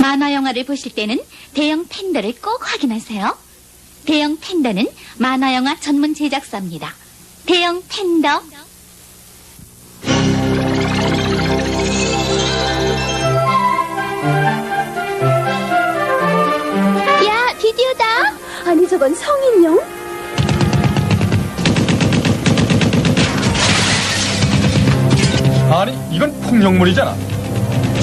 만화 영화를 보실 때는 대형 팬더를 꼭 확인하세요. 대형 팬더는 만화 영화 전문 제작사입니다. 대형 팬더. 야, 비디오다. 아니 저건 성인용? 아니, 이건 폭력물이잖아.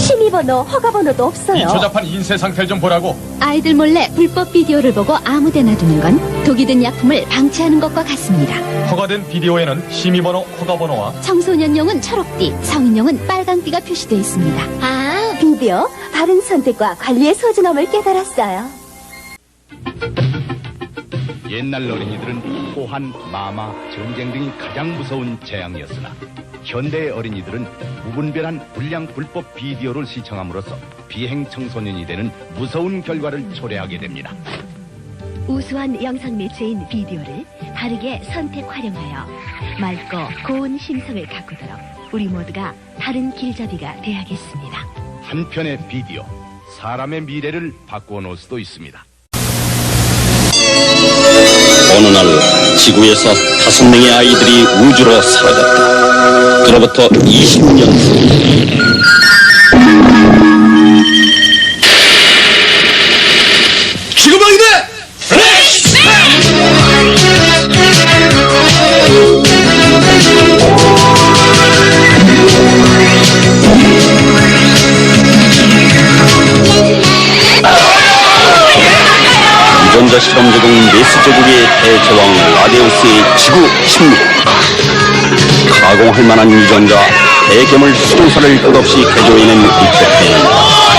심의번호, 허가번호도 이 없어요. 조잡한 인쇄 상태를 좀 보라고. 아이들 몰래 불법 비디오를 보고 아무데나 두는 건 독이 든 약품을 방치하는 것과 같습니다. 허가된 비디오에는 심의번호, 허가번호와 청소년용은 초록띠, 성인용은 빨강띠가 표시되어 있습니다. 아, 비디오 바른 선택과 관리의 소중함을 깨달았어요. 옛날 어린이들은 호한, 마마, 전쟁 등이 가장 무서운 재앙이었으나 현대의 어린이들은 무분별한 불량 불법 비디오를 시청함으로써 비행 청소년이 되는 무서운 결과를 초래하게 됩니다. 우수한 영상 매체인 비디오를 바르게 선택 활용하여 맑고 고운 심성을 가꾸도록 우리 모두가 바른 길잡이가 되어야겠습니다. 한편의 비디오, 사람의 미래를 바꾸어 놓을 수도 있습니다. 어느 날 지구에서 다섯 명의 아이들이 우주로 사라졌다. 그로부터 20년 후. 유전자 실험 제공 메스 제국의 대제왕 라데우스의 지구 침묵 가공할 만한 유전자 대괴물 수동사를 끝없이 개조해낸 리체페는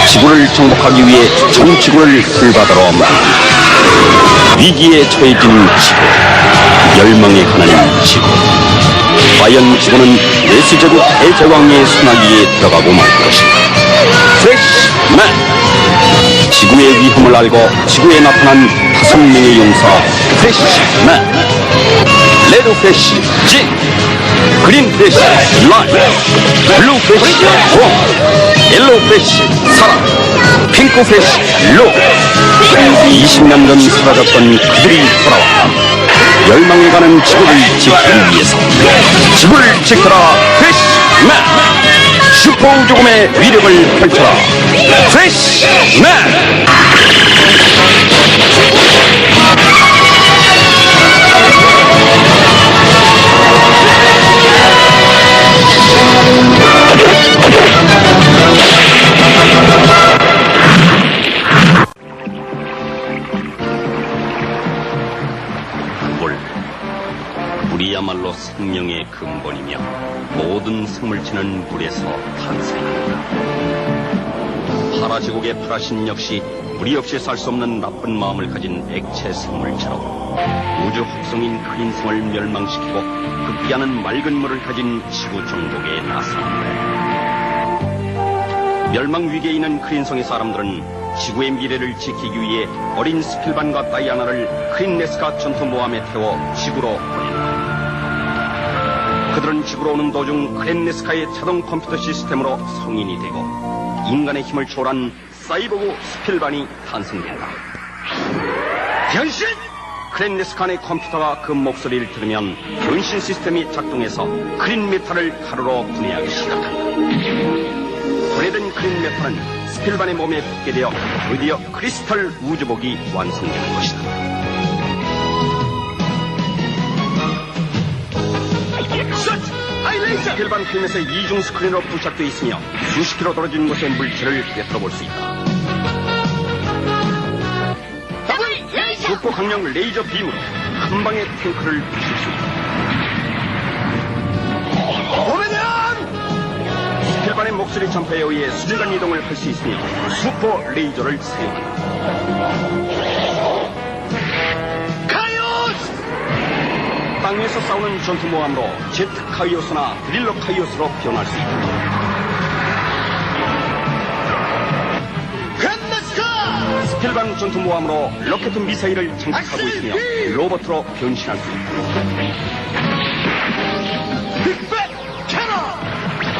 지구를 정복하기 위해 전 지구를 불바다로 만든다 위기에 처해진 지구. 멸망에 가는 지구. 과연 지구는 메스 제국 대제왕의 소나기에 들어가고 말 것인가? 프레시맨 지구의 위험을 알고 지구에 나타난 다섯 명의 용사 프레시맨 레드 프레시 진 그린 프레시 라이 블루 프레시 홈 옐로우 프레시 사랑 핑크 프레시 로 20년 전 사라졌던 그들이 돌아왔다. 멸망에 가는 지구를 지키기 위해서 지구를 지켜라 프레시맨. 슈퍼 우주곰의 위력을 펼쳐라 프레시맨 물체는 물에서 탄생한다. 파라지국의 파라신 역시 물이 없이 살수 없는 나쁜 마음을 가진 액체 생물체로 우주 확성인 크린성을 멸망시키고 극기하는 맑은 물을 가진 지구 정복에 나섰다. 멸망 위기에 있는 크린성의 사람들은 지구의 미래를 지키기 위해 어린 스필반과 다이아나를 크린 네스카 전투 모함에 태워 지구로 보낸다. 그들은 지구로 오는 도중 크린네스카의 자동 컴퓨터 시스템으로 성인이 되고 인간의 힘을 초월한 사이보그 스필반이 탄생된다. 변신! 크린네스칸의 컴퓨터가 그 목소리를 들으면 변신 시스템이 작동해서 크린 메탈을 가루로 분해하기 시작한다. 분해된 크린 메탈은 스필반의 몸에 붙게 되어 드디어 크리스탈 우주복이 완성되는 것이다. 스필반 필름에서 이중 스크린으로 부착되어 있으며 수십 킬로 떨어진 곳의 물체를 꿰뚫어 볼 수 있다. 국보 강력 레이저 빔으로 한 방에 탱크를 부술 수 있다. 스필반의 목소리 전파에 의해 순간 이동을 할 수 있으며 슈퍼 레이저를 사용한다. 싸우는 전투모함으로 제트 카이오스나 드릴러 카이오스로 변할 수 있다. 스필반 전투모함으로 로켓 미사일을 장착하고 있으며 로봇으로 변신할 수 있다.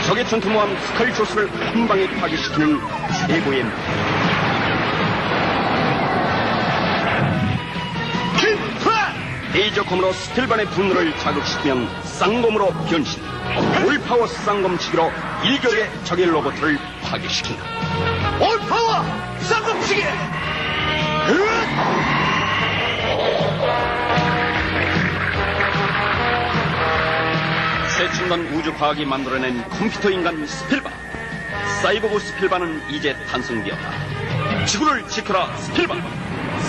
적의 전투모함 스컬조스를 한 방에 파괴시키는 최고의 레이저검으로 스틸반의 분노를 자극시키면 쌍검으로 변신. 올파워 쌍검치기로 일격의 적의 로봇을 파괴시킨다. 올파워 쌍검치기! 최첨단 우주과학이 만들어낸 컴퓨터 인간 스필반. 사이보그 스필반은 이제 탄생되었다. 지구를 지켜라 스필반.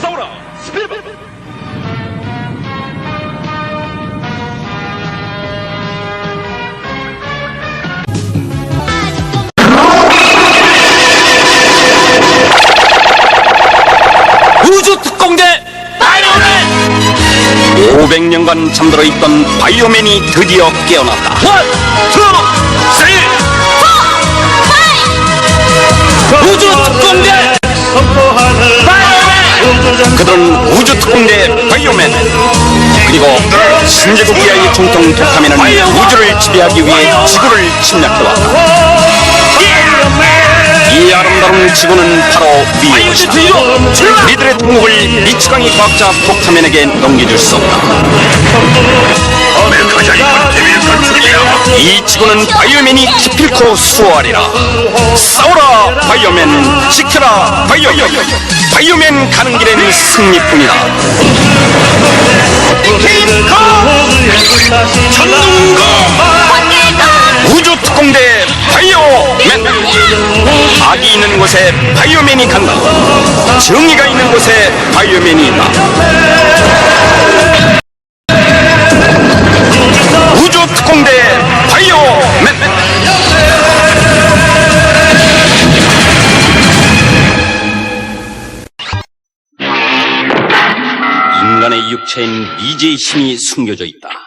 싸우라 스필반. 900년간 잠들어 있던 바이오맨이 드디어 깨어났다. 원, 투, 쓰리, 포, 우주 특공대 바이오맨! 그들은 우주 특공대 바이오맨 그리고 신제국 이하의 총통 독하면은 우주를 지배하기 위해 지구를 침략해왔다. 이 아름다운 지구는 바로 미국이다. 이들의 통곡을 미치광이 과학자 독타면에게 넘겨줄 수 없다. 이 지구는 바이오맨이 기필코 수호하리라. 싸우라 바이오맨, 지켜라 바이오맨. 바이오맨 가는 길엔 승리뿐이다. 전능가 우주 특공대 바이오맨. 악이 있는 곳에 바이오맨이 간다. 정의가 있는 곳에 바이오맨이 있다. 우주 특공대 바이오맨. 인간의 육체엔 미제의 힘이 숨겨져 있다.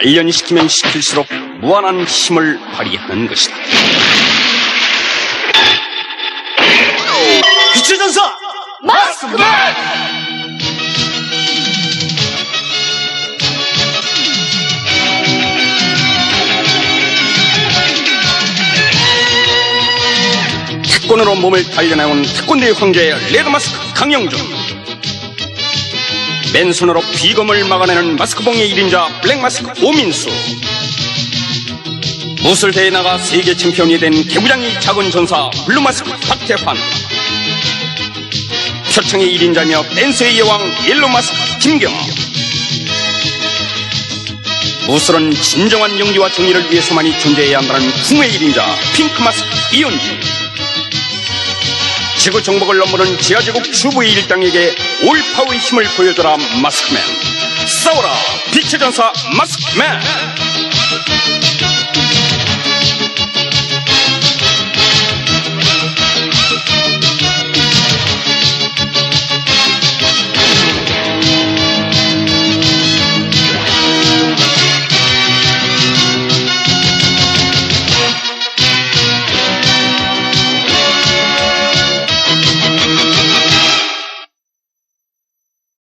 단련시키면 시킬수록 무한한 힘을 발휘하는 것이다. 빛의 전사! 특권으로 몸을 단련해온 특권대의 황제 레드마스크 강영준 맨손으로 비검을 막아내는 마스크봉의 1인자 블랙마스크 오민수. 무술대에 나가 세계 챔피언이 된 개구장이 작은 전사 블루마스크 박태환. 표창의 1인자며 댄스의 여왕 옐로마스크 김경아 무술은 진정한 용기와 정의를 위해서만이 존재해야 한다는 궁의 1인자 핑크마스크 이은지 지구 정복을 넘보는 지하제국 주부의 일당에게 올파워의 힘을 보여줘라 마스크맨. 싸워라 빛의 전사 마스크맨